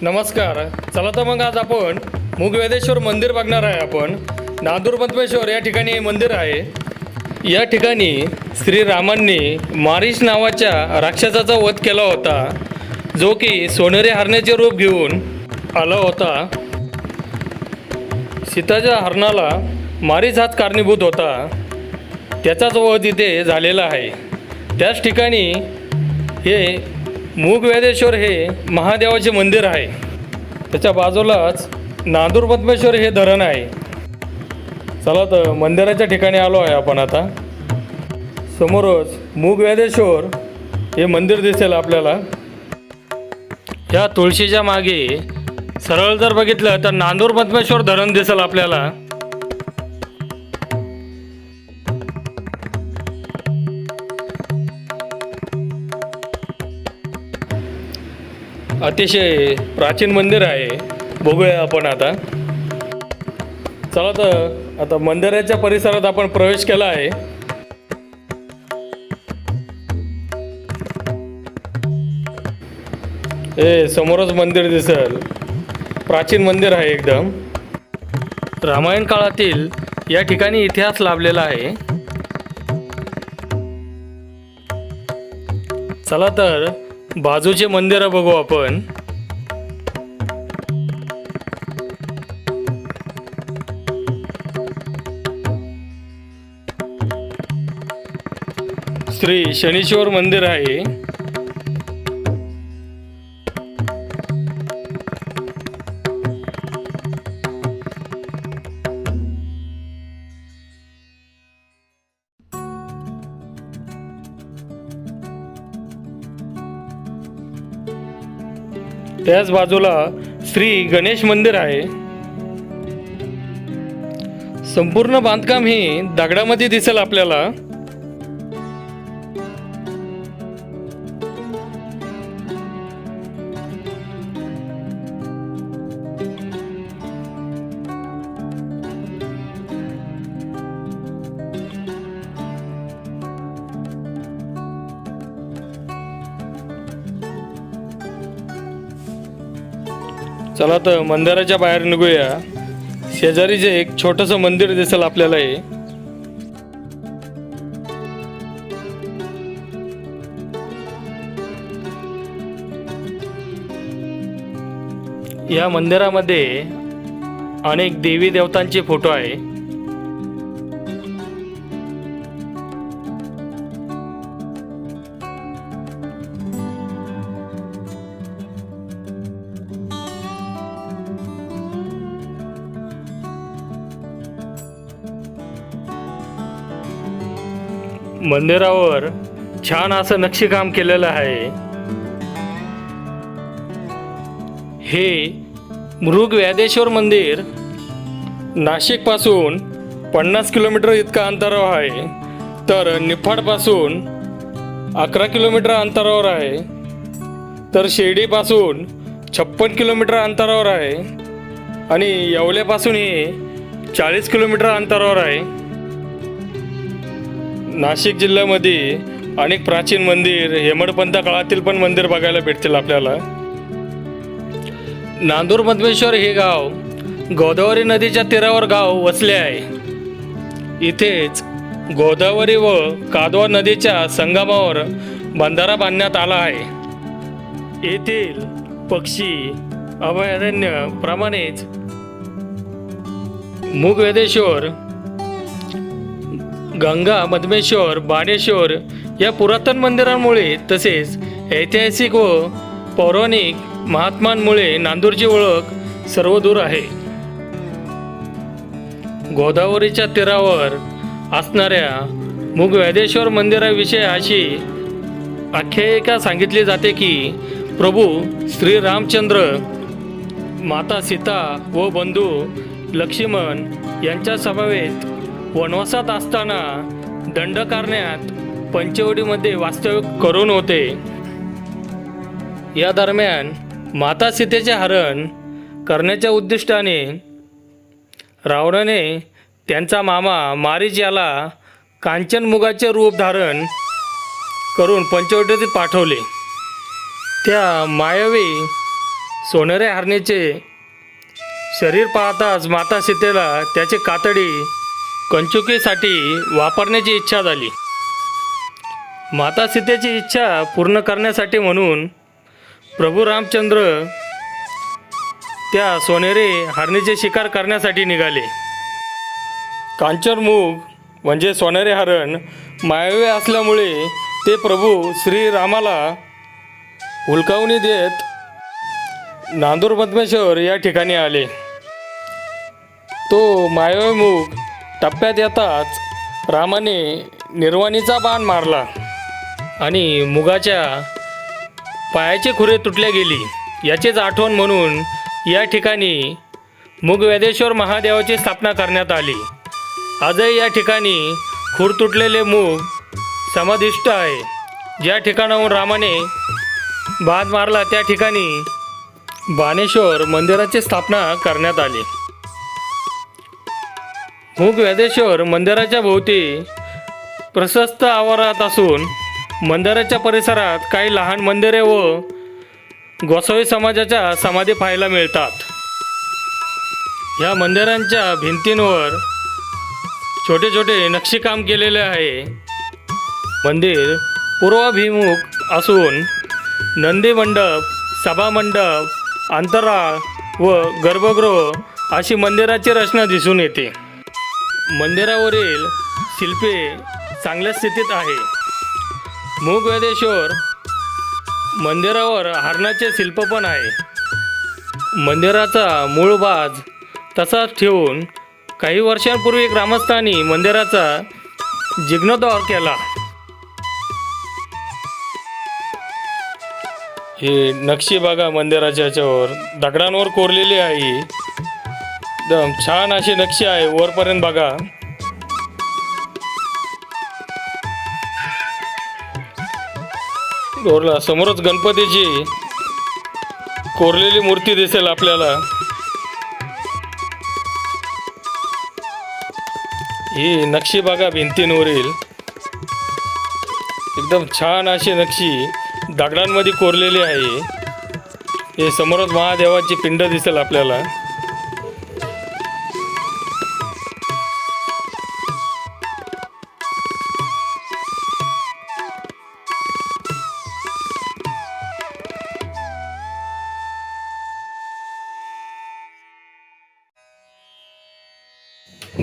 नमस्कार. चला तर मग आज आपण मुगवेदेश्वर मंदिर बघणार आहे आपण. नादूर पद्मेश्वर या ठिकाणी हे मंदिर आहे. या ठिकाणी श्रीरामांनी मारिश नावाच्या राक्षसाचा वध केला होता. जो की सोनेरी हरणाचे रूप घेऊन आला होता. सीताच्या हरणाला मारीच हाच कारणीभूत होता. त्याचाच वध इथे झालेला आहे. त्याच ठिकाणी हे मूग हे महादेवाचे मंदिर आहे. त्याच्या बाजूलाच नांदूर पद्मेश्वर हे धरण आहे. चला तर मंदिराच्या ठिकाणी आलो आहे आपण आता. समोरच मूग हे मंदिर दिसेल आपल्याला. या तुळशीच्या मागे सरळ जर बघितलं तर नांदूर पद्मेश्वर धरण दिसेल आपल्याला. अतिशय प्राचीन मंदिर आहे. बघूया आपण आता. चला तर आता मंदिराच्या परिसरात आपण प्रवेश केला आहे. हे समोरच मंदिर दिसल. प्राचीन मंदिर आहे एकदम. रामायण काळातील या ठिकाणी इतिहास लाभलेला आहे. चला तर बाजूचे मंदिर बघू आपण. श्री शनीश्वर मंदिर आहे. त्याच बाजूला श्री गणेश मंदिर आहे. संपूर्ण बांधकाम हे दगडामध्ये दिसेल आपल्याला. चला तर मंदिराच्या बाहेर निघूया. शेजारीचे एक छोटस मंदिर दिसेल आपल्याला हे या मंदिरामध्ये अनेक देवी देवतांचे फोटो आहे. मंदिरावर छान असं नक्षीकाम केलेलं आहे. हे मृग व्याधेश्वर मंदिर नाशिकपासून पन्नास किलोमीटर इतका अंतरावर आहे. तर निफाडपासून अकरा किलोमीटर अंतरावर आहे. तर शिर्डीपासून छप्पन किलोमीटर अंतरावर आहे. आणि येवल्यापासून हे चाळीस किलोमीटर अंतरावर आहे. नाशिक जिल्ह्यामध्ये अनेक प्राचीन मंदिर हेमडपंथ काळातील पण मंदिर बघायला भेटतील आपल्याला. नांदूर मधमेश्वर हे गाव गोदावरी नदीच्या तीरावर गाव वसले आहे. इथेच गोदावरी व कादवा नदीच्या संगमावर बंधारा बांधण्यात आला आहे. येथील पक्षी अभयारण्य प्रमाणेच मुगवेदेश्वर गंगा मधमेश्वर बाणेश्वर या पुरातन मंदिरांमुळे तसेच ऐतिहासिक व पौराणिक महात्मांमुळे नांदूरची ओळख सर्वदूर आहे. गोदावरीच्या तीरावर असणाऱ्या मुगवेदेश्वर मंदिराविषयी अशी आख्यायिका सांगितली जाते की प्रभू श्री रामचंद्र माता सीता व बंधू लक्ष्मण यांच्या समवेत वनवासात असताना दंडकारण्यात पंचवटीमध्ये वास्तव्य करून होते. या दरम्यान माता सीतेचे हरण करण्याच्या उद्दिष्टाने रावणाने त्यांचा मामा मारीच याला कांचनमुगाचे रूप धारण करून पंचवटीत पाठवले. त्या मायावी सोनेरे हरणीचे शरीर पाहताच माता सीतेला त्याची कातडी कंचुकीसाठी वापरण्याची इच्छा झाली. माता सीतेची इच्छा पूर्ण करण्यासाठी म्हणून प्रभू रामचंद्र त्या सोनेरी हरणीचे शिकार करण्यासाठी निघाले. कांचनमुग म्हणजे सोनेरे हरण मायावे असल्यामुळे ते प्रभू श्रीरामाला हुलकावणी देत नांदूर पद्मेश्वर या ठिकाणी आले. तो मायावे मूग टप्प्यात येताच रामाने निर्वाणीचा बाण मारला आणि मुगाच्या पायाची खुरे तुटल्या गेली. याचीच आठवण म्हणून या ठिकाणी मुगवेदेश्वर महादेवाची स्थापना करण्यात आली. आजही या ठिकाणी खूर तुटलेले मूग समाधिष्ट आहे. ज्या ठिकाणाहून रामाने बाण मारला त्या ठिकाणी बाणेश्वर मंदिराची स्थापना करण्यात आली. मूग व्याधेश्वर मंदिराच्या भोवती प्रशस्त आवारात असून मंदिराच्या परिसरात काही लहान मंदिरे व गोसावी समाजाच्या समाधी पाहायला मिळतात. या मंदिरांच्या भिंतींवर छोटे छोटे नक्षीकाम केलेले आहे. मंदिर पूर्वाभिमुख असून नंदी मंडप सभामंडप अंतराळ व गर्भगृह अशी मंदिराची रचना दिसून येते. मंदिरावरील शिल्पे चांगल्या स्थितीत आहे. मूगवेदेश्वर मंदिरावर हरणाचे शिल्प पण आहे. मंदिराचा मूळ बाज तसाच ठेवून काही वर्षांपूर्वी ग्रामस्थांनी मंदिराचा जीर्णोद्धार केला. हे नक्षी बागा मंदिराच्या याच्यावर दगडांवर कोरलेली आहे एकदम छान अशी नक्षी आहे वरपर्यंत बघा. दोरला समोरच गणपतीची कोरलेली मूर्ती दिसेल आपल्याला. ही नक्षी बघा भिंतींवरील. एकदम छान अशी नक्षी दगडांमध्ये कोरलेली आहे. हे समोरच महादेवाची पिंड दिसेल आपल्याला.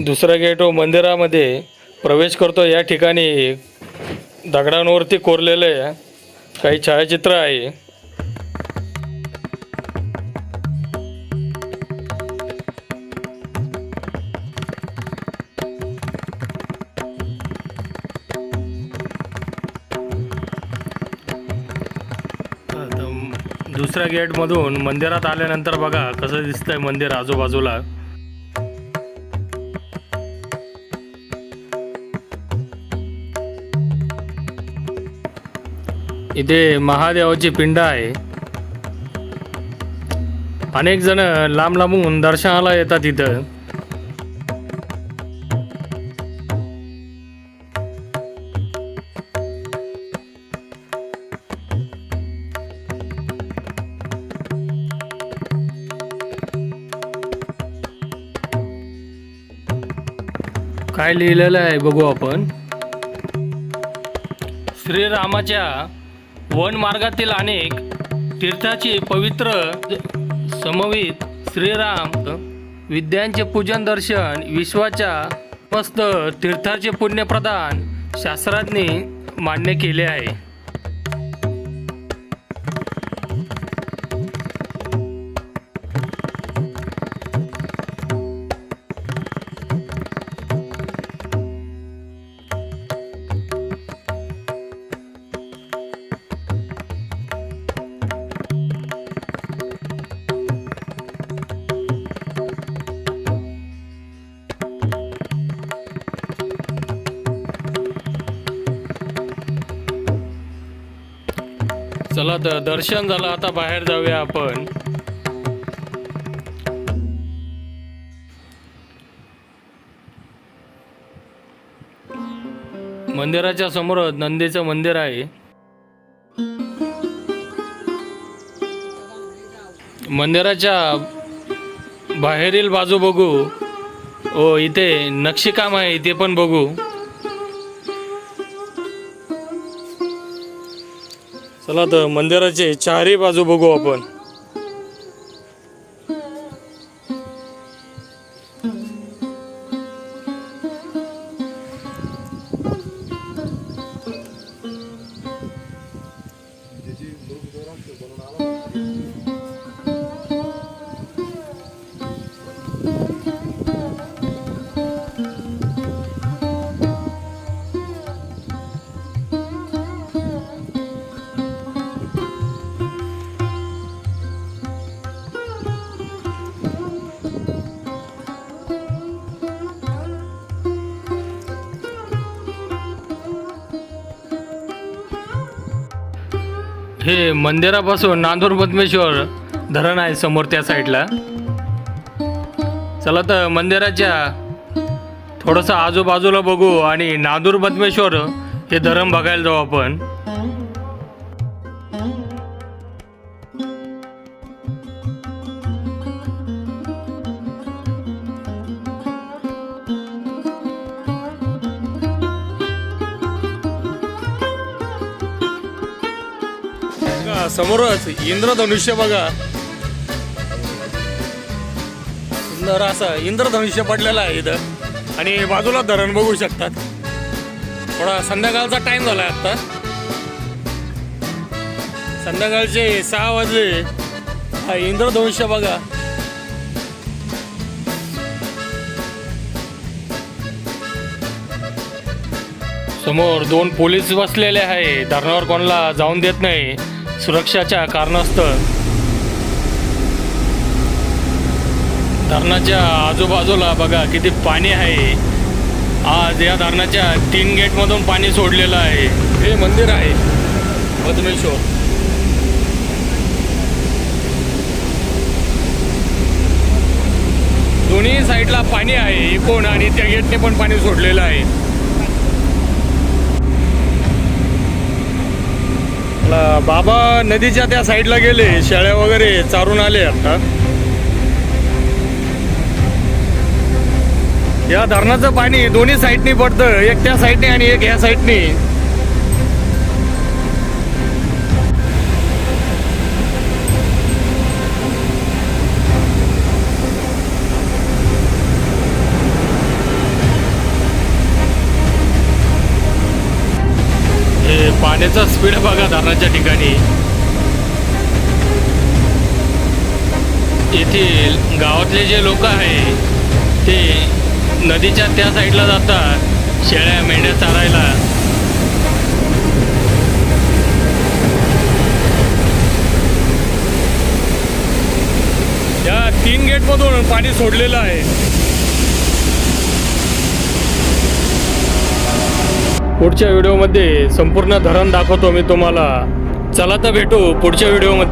दुसरा गेट व मंदिरामध्ये प्रवेश करतो. या ठिकाणी दगडांवरती कोरलेले काही छायाचित्र आहे. दुसऱ्या गेटमधून मंदिरात आल्यानंतर बघा कसं दिसतंय मंदिर आजूबाजूला. इथे महादेवाची पिंड आहे. अनेक जण लांब लांबून दर्शनाला येतात इथं. काय लिहिलेलं आहे बघू आपण. श्रीरामाच्या वन मार्गातील अनेक तीर्थाची पवित्र समवित श्रीराम विद्यांचे पूजन दर्शन विश्वाच्या मस्त तीर्थाचे पुण्यप्रदान शास्त्रांनी मान्य केले आहे. चला तर दर्शन झालं आता बाहेर जाऊया आपण. मंदिराच्या समोर नंदीचं मंदिर आहे. मंदिराच्या बाहेरील बाजू बघू. ओ इथे नक्षीकाम आहे इथे पण बघू. चला तर मंदिराचे चारही बाजू बघू आपण. हे मंदिरापासून नांदूर पद्मेश्वर धरण आहे समोर त्या साईडला. चला तर मंदिराच्या थोडंसं आजूबाजूला बघू आणि नांदूर पद्मेश्वर हे धरण बघायला जाऊ आपण. समोरच इंद्रधनुष्य बघा. सुंदर असं इंद्रधनुष्य पडलेलं आहे इथं. आणि बाजूला धरण बघू शकतात. थोडा संध्याकाळचा टाइम झालाय आता संध्याकाळचे सहा वाजले. हा इंद्रधनुष्य बघा. समोर दोन पोलीस बसलेले आहे. धरणावर कोणाला जाऊन देत नाही. सुरक्षाच्या कारणास्तव. धरणाच्या आजूबाजूला बघा किती पाणी आहे. आज या धरणाच्या तीन गेटमधून पाणी सोडलेलं आहे. हे मंदिर आहे. पद्मेश्वर. दोन्ही साईडला पाणी आहे. इकोण आणि त्या गेटने पण पाणी सोडलेलं आहे. बाबा नदीच्या त्या साईडला गेले शेळ्या वगैरे चारून आले आता. या धरणाचं पाणी दोन्ही साईडनी पडतं एक त्या साईडने आणि एक ह्या साईडनी. त्याचा स्पीड बघा धरणाच्या ठिकाणी. येथील गावातले जे लोक आहे ते नदीच्या त्या साईडला जातात शेळ्या मेंढ्या चारायला. या तीन गेटमधून पाणी सोडलेलं आहे. पुढच्या व्हिडिओमध्ये संपूर्ण धरण दाखवतो मी तुम्हाला. चला तर भेटू पुढच्या व्हिडिओमध्ये.